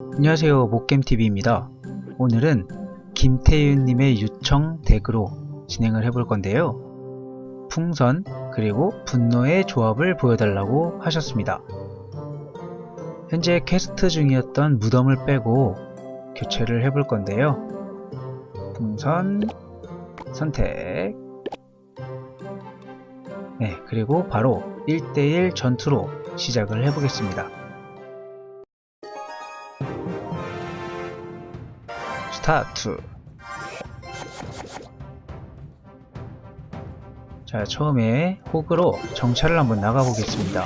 안녕하세요 목겜TV입니다. 오늘은 김태윤님의 요청 덱으로 진행을 해볼 건데요. 풍선 그리고 분노의 조합을 보여달라고 하셨습니다. 현재 퀘스트 중이었던 무덤을 빼고 교체를 해볼 건데요. 풍선 선택. 네 그리고 바로 1대1 전투로 시작을 해보겠습니다 스타트. 자 처음에 호그로 정찰을 한번 나가보겠습니다.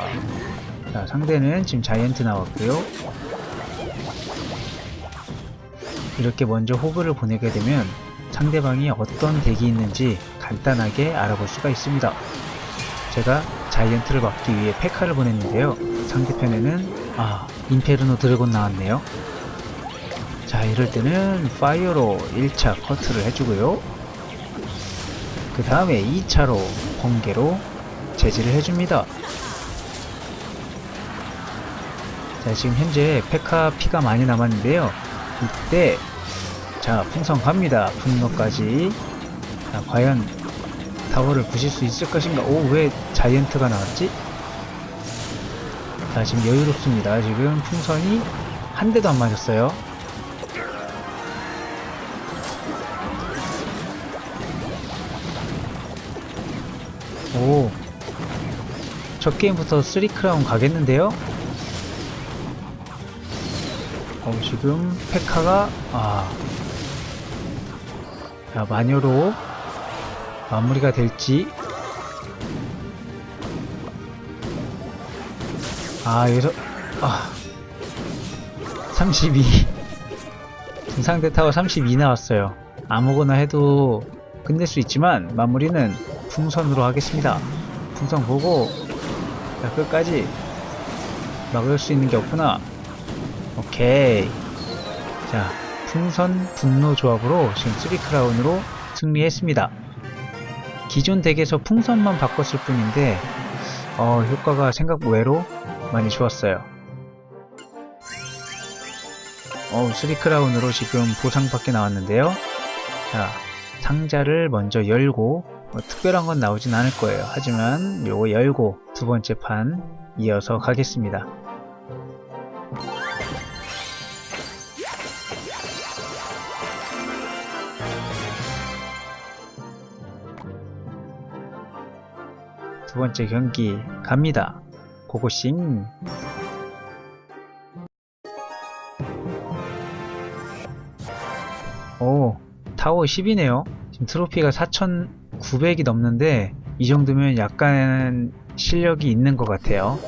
자 상대는 지금 자이언트 나왔고요. 이렇게 먼저 호그를 보내게 되면 상대방이 어떤 덱이 있는지 간단하게 알아볼 수가 있습니다. 제가 자이언트를 막기 위해 페카를 보냈는데요. 상대편에는 아 인페르노 드래곤 나왔네요 자 이럴 때는 파이어로 1차 커트를 해주고요. 그 다음에 2차로 번개로 제지를 해줍니다. 자 지금 현재 페카 피가 많이 남았는데요. 이때 자 풍선 갑니다. 분노까지. 자 과연 타워를 부실 수 있을 것인가? 오 왜 자이언트가 나왔지? 자 지금 여유롭습니다. 지금 풍선이 한 대도 안 맞았어요 오. 첫 게임부터 3크라운 가겠는데요? 어, 지금 페카가, 아. 자, 마녀로 마무리가 될지. 아, 여기서, 아. 32. 상대 타워 32 나왔어요. 아무거나 해도 끝낼 수 있지만, 마무리는 풍선으로 하겠습니다. 풍선 보고 자, 끝까지 막을 수 있는 게 없구나. 오케이. 자, 풍선 분노 조합으로 지금 3크라운으로 승리했습니다. 기존 덱에서 풍선만 바꿨을 뿐인데 어, 효과가 생각 외로 많이 좋았어요. 어, 3크라운으로 지금 보상받게 나왔는데요. 자, 상자를 먼저 열고 뭐 특별한 건 나오진 않을 거예요. 하지만 요거 열고 두 번째 판 이어서 가겠습니다. 두 번째 경기 갑니다. 고고싱. 오, 타워 10이네요. 지금 트로피가 4,900이 넘는데 이 정도면 약간 실력이 있는 것 같아요.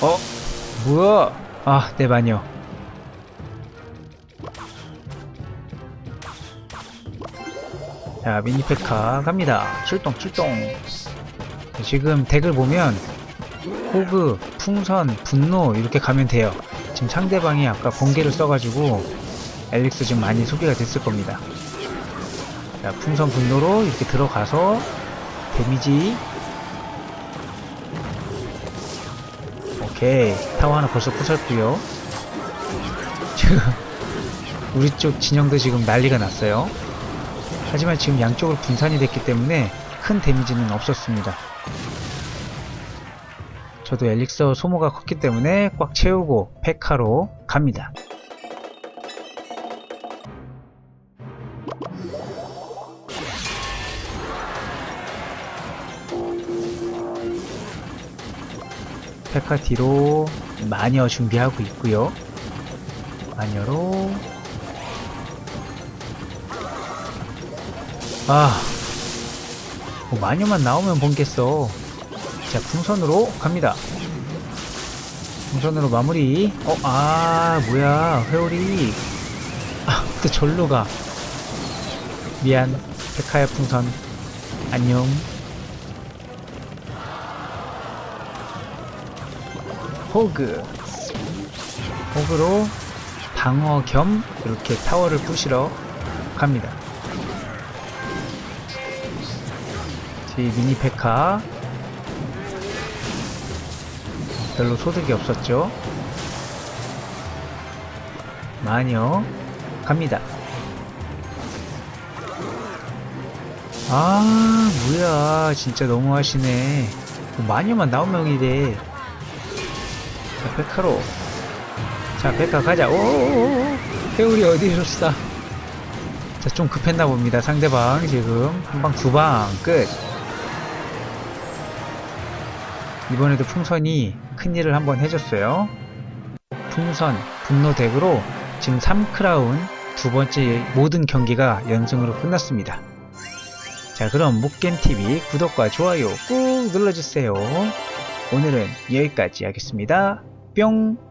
어? 뭐야? 아, 내 마녀. 자, 미니페카 갑니다. 출동, 출동. 지금 덱을 보면 호그, 풍선, 분노 이렇게 가면 돼요. 지금 상대방이 아까 번개를 써가지고 엘릭스 지금 많이 소비가 됐을 겁니다. 자, 풍선 분노로 이렇게 들어가서 데미지. 오케이. 타워 하나 벌써 부쉈고요. 지금 우리 쪽 진영도 지금 난리가 났어요. 하지만 지금 양쪽으로 분산이 됐기 때문에 큰 데미지는 없었습니다 저도 엘릭서 소모가 컸기 때문에 꽉 채우고 페카로 갑니다. 페카 뒤로 마녀 준비하고 있고요. 마녀로 아 뭐 마녀만 나오면 본겠어. 자, 풍선으로 갑니다. 풍선으로 마무리. 어, 아, 뭐야. 회오리. 아, 또 절로 가. 미안. 백하야 풍선. 안녕. 호그. 호그로 방어 겸 이렇게 타워를 부시러 갑니다. 뒤 미니 페카 별로 소득이 없었죠. 마녀 갑니다. 아 뭐야 진짜 너무하시네. 뭐 마녀만 나오면 이래. 자 페카로. 자 페카 가자. 오오오오. 회오리 어디로 쏴? 자좀 급했나 봅니다 상대방 지금 한 방 두 방 끝. 이번에도 풍선이 큰일을 한번 해줬어요. 풍선, 분노 덱으로 지금 3크라운 두 번째 모든 경기가 연승으로 끝났습니다. 자, 그럼 목겜TV 구독과 좋아요 꾹 눌러주세요. 오늘은 여기까지 하겠습니다. 뿅!